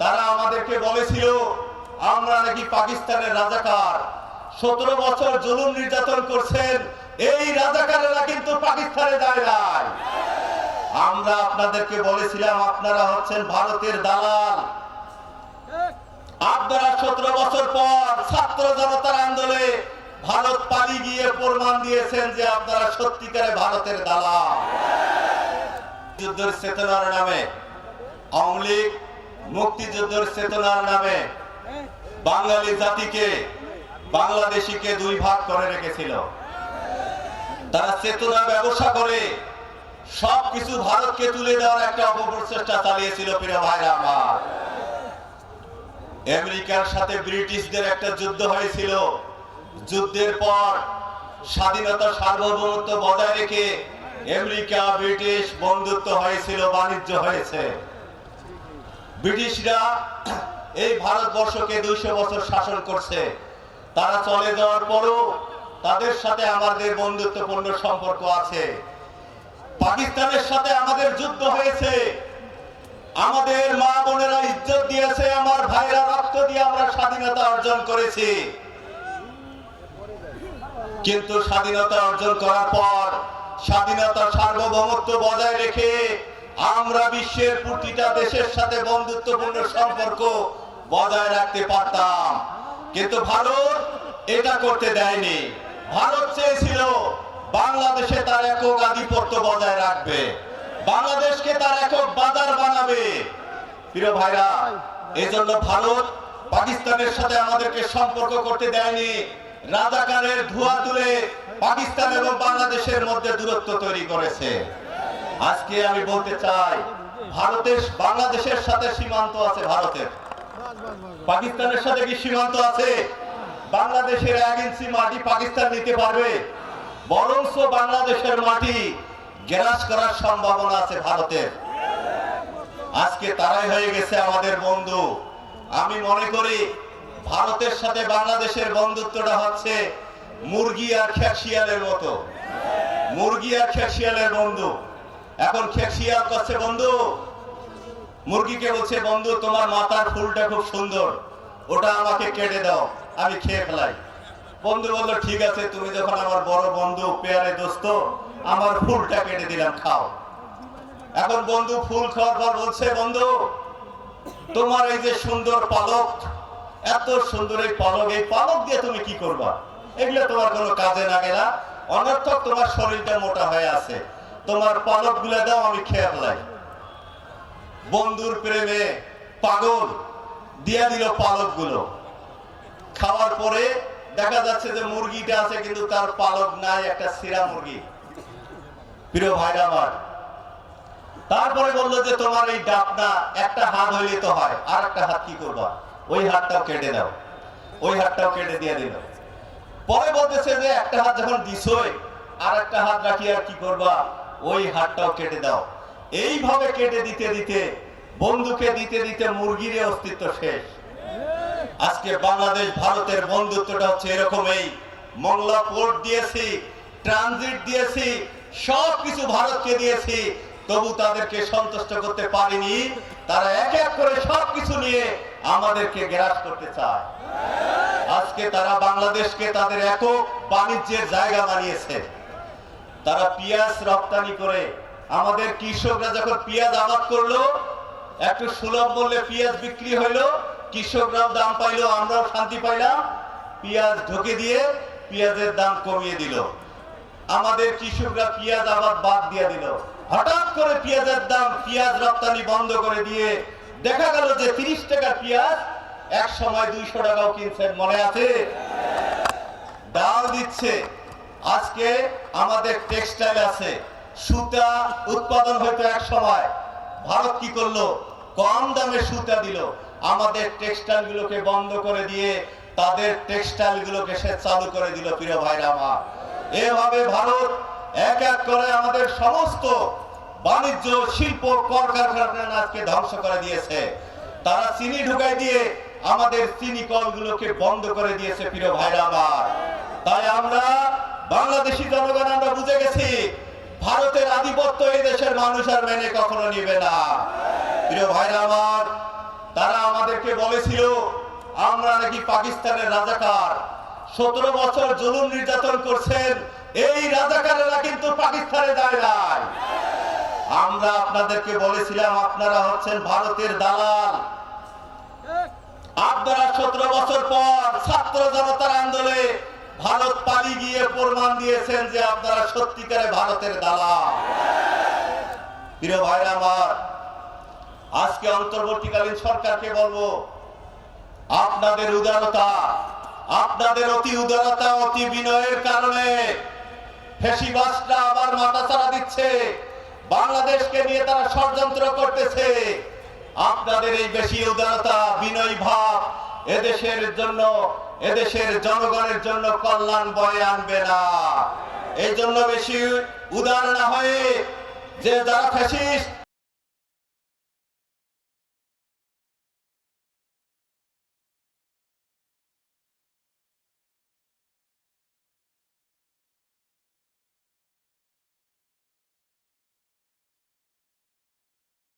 তারা আমাদেরকে বলেছিল, আমরা নাকি পাকিস্তানের রাজাকার। সতেরো বছর জুলুম নির্যাতন করছেন, এই রাজাকারেরা কিন্তু পাকিস্তানে যায় নাই। আমরা আপনাদেরকে বলেছিলাম, আপনারা হচ্ছেন ভারতের দালাল। আপনারা সতেরো বছর পর ছাত্র জনতার আন্দোলনে ভারত পালিয়ে গিয়ে প্রমাণ দিয়েছেন যে আপনারা সত্যিকারে ভারতের দালাল। যুদ্ধের চেতনার নামে আওয়ামী লীগ মুক্তিযুদ্ধের চেতনার নামে বাঙালি জাতিকে বাংলাদেশিকে দুই ভাগ করে রেখেছিল। তারা চেতনা ব্যবসা করে সবকিছু ভারতকে তুলে দেওয়ার একটা অপপ্রচেষ্টা চালিয়েছিল প্রিয় ভাইরা আমার। আমেরিকার সাথে ব্রিটিশদের একটা যুদ্ধ হয়েছিল। যুদ্ধের পর স্বাধীনতা সার্বভৌমত্ব বজায় রেখে আমেরিকা, ব্রিটিশ বন্ধুত্ব হয়েছিল, বাণিজ্য হয়েছে। ব্রিটিশরা এই ভারতবর্ষকে দুইশো বছর শাসন করছে। তারা চলে যাওয়ার পরও তাদের সাথে আমাদের বন্ধুত্বপূর্ণ সম্পর্ক আছে। পাকিস্তানের সাথে আমাদের যুদ্ধ হয়েছে। আমাদের মা বোনেরা ইজ্জত দিয়েছে, আমার ভাইরা রক্ত দিয়ে আমরা স্বাধীনতা অর্জন করেছি। কিন্তু স্বাধীনতা অর্জন করার পর স্বাধীনতা সার্বভৌমত্ব বজায় রেখে আমরা বিশ্বের প্রতিটা দেশের সাথে বন্ধুত্বপূর্ণ সম্পর্ক বজায় রাখতে পারতাম। কিন্তু ভারত এটা করতে দেয়নি। ভারত চেয়েছিল বাংলাদেশে তার একক আধিপত্য বজায় রাখবে। বাংলাদেশকে তার একক বাজার বানাবে। প্রিয় ভাইরা, এজন্য ভারত পাকিস্তানের সাথে আমাদেরকে সম্পর্ক করতে দেয়নি। রাজাকারের ধোয়া তুলে পাকিস্তান এবং বাংলাদেশের মধ্যে দূরত্ব তৈরি করেছে। আজকে আমি বলতে চাই, ভারতের, বাংলাদেশের সাথে সীমান্ত আছে ভারতের। পাকিস্তানের সাথে কি সীমান্ত আছে? বাংলাদেশের এক ইঞ্চি মাটি পাকিস্তান নিতে পারবে। বরঞ্চ বাংলাদেশের মাটি গ্রাস করার সম্ভাবনা আছে ভারতের। আজকে তারাই হয়ে গেছে আমাদের বন্ধু। আমি মনে করি, ভারতের সাথে বাংলাদেশের বন্ধুত্বটা হচ্ছে মুরগি আর খেকশিয়ালের মতো। মুরগি আর খেকশিয়ালের বন্ধু। এখন খেকশিয়াল করছে বন্ধু। মুরগিকে বলছে, বন্ধু, তোমার মাথার ফুলটা খুব সুন্দর। ওটা আমাকে কেটে দাও, আমি খেয়ে ফেলাই। বন্ধু বলল, ঠিক আছে, তুমি যখন আমার বড় বন্ধু, পেয়ারে দোস্ত, আমার ফুলটা কেটে দিলাম, খাও। এখন বন্ধু ফুল খাওয়ার পর বলছে, বন্ধু, তোমার এই যে সুন্দর পালক, এত সুন্দর এই পালক এই পালক দিয়ে তুমি কি করবা? এগুলো তোমার কোনো কাজে লাগে না অনর্থক তোমার শরীরটা মোটা হয়ে আছে। তোমার পালকগুলা দাও, আমি খেয়ে ফেলাই বন্ধুর প্রেমে পাগল দিয়া দিল পালকগুলো খাওয়ার পরে দেখা যাচ্ছে যে মুরগিটা আছে, কিন্তু তার পালক নাই, একটা সিরা মুরগি। প্রিয় ভাইরা আমার, তারপরে বলল যে তোমার এই ডাকনা একটা হাত হইলে তো হয়, আর একটা হাত কি করবা? ওই হাতটাও কেটে দাও। ওই হাতটাও কেটে দিয়ে দিল। পরে বলতেছে যে একটা হাত যখন দিছই আর একটা হাত রাখি আর কি করবা? ওই হাতটাও কেটে দাও। এইভাবে কেটে দিতে দিতে, বন্ধুকে দিতে দিতে মুরগির অস্তিত্ব শেষ। আজকে বাংলাদেশ, ভারতের বন্ধুত্বটা হচ্ছে এরকমই মংলা পোর্ট দিয়েছি, ট্রানজিট দিয়েছি সব কিছু ভারতকে দিয়েছি। তবু তাদেরকে সন্তুষ্ট করতে পারিনি। তারা এক এক করে সব কিছু নিয়ে আমাদেরকে গ্রাস করতে চায়। আজকে তারা বাংলাদেশকে তাদের একক বাণিজ্যের জায়গা বানিয়েছে। তারা পেঁয়াজ রপ্তানি করে। আমাদের কৃষকরা যখন পেঁয়াজ আবাদ করল, একটু সুলভ মূল্যে পেঁয়াজ বিক্রি হইল, কৃষকরাও দাম পাইলো, আমরাও শান্তি পাইলাম। পেঁয়াজ ঢুকে দিয়ে পেঁয়াজের দাম কমিয়ে দিল। আমাদের কৃষকরা পেঁয়াজ আবাদ বাদ দিয়ে দিল। হঠাৎ করে পেঁয়াজের দাম পেঁয়াজ রপ্তানি বন্ধ করে দিয়ে দেখা গেল যে তিরিশ টাকার পেঁয়াজ এক সময় দুইশো টাকাও কিনছেন, মনে আছে? ডাল দিচ্ছে। আজকে আমাদের টেক্সটাইল আছে। সুতা উৎপাদন হয়তো এক সময়। ভারত কি করল? কম দামে সুতা দিল। আমাদের টেক্সটাইল গুলোকে বন্ধ করে দিয়ে তাদের টেক্সটাইল গুলোকে সে চালু করে দিল, প্রিয় ভাইরা আমার। এভাবে ভারত এক এক করে আমাদের সমস্ত বাণিজ্য, শিল্প কলকারখানা আজকে ধ্বংস করে দিয়েছে। তারা চিনি ঢুকাই দিয়ে আমাদের চিনি কলগুলোকে বন্ধ করে দিয়েছে, প্রিয় ভাইরা আমার। তাই আমরা বাংলাদেশি জনগণ আমরা বুঝে গেছি, ভারতের আধিপত্য এই দেশের মানুষ আর মেনে কখনো নিবে না। প্রিয় ভাইরা আমার, তারা আমাদেরকে বলেছিল, আমরা নাকি পাকিস্তানের রাজাকার। সতেরো বছর জুলুম নির্যাতন করছেন, এই রাজাকারেরা কিন্তু পাকিস্তানে যায় নাই। আমরা আপনাদেরকে বলেছিলাম, আপনারা হচ্ছেন ভারতের দালাল। আপনারা সতেরো বছর পর ছাত্র জনতার আন্দোলনে ভারত পালিয়ে গিয়ে প্রমাণ দিয়েছেন যে আপনারা সত্যিকারে ভারতের দালাল। প্রিয় ভাইরা আমার, আজকে অন্তর্বর্তীকালীন সরকারকে বলব, আপনাদের উদারতা, আপনাদের অতি উদারতা, অতি বিনয়ের কারণে ফেসিবাসটা আবার মাথা মাথাচাড়া দিচ্ছে, বাংলাদেশকে নিয়ে তারা ষড়যন্ত্র করতেছে। আপনাদের এই বেশি উদারতা, বিনয় ভাব এদেশের জন্য এদেশের জনগণের জন্য কল্যাণ বয়ে আনবে না। এই জন্য বেশি উদার না হয়ে যে যারা ফ্যাসিস্ট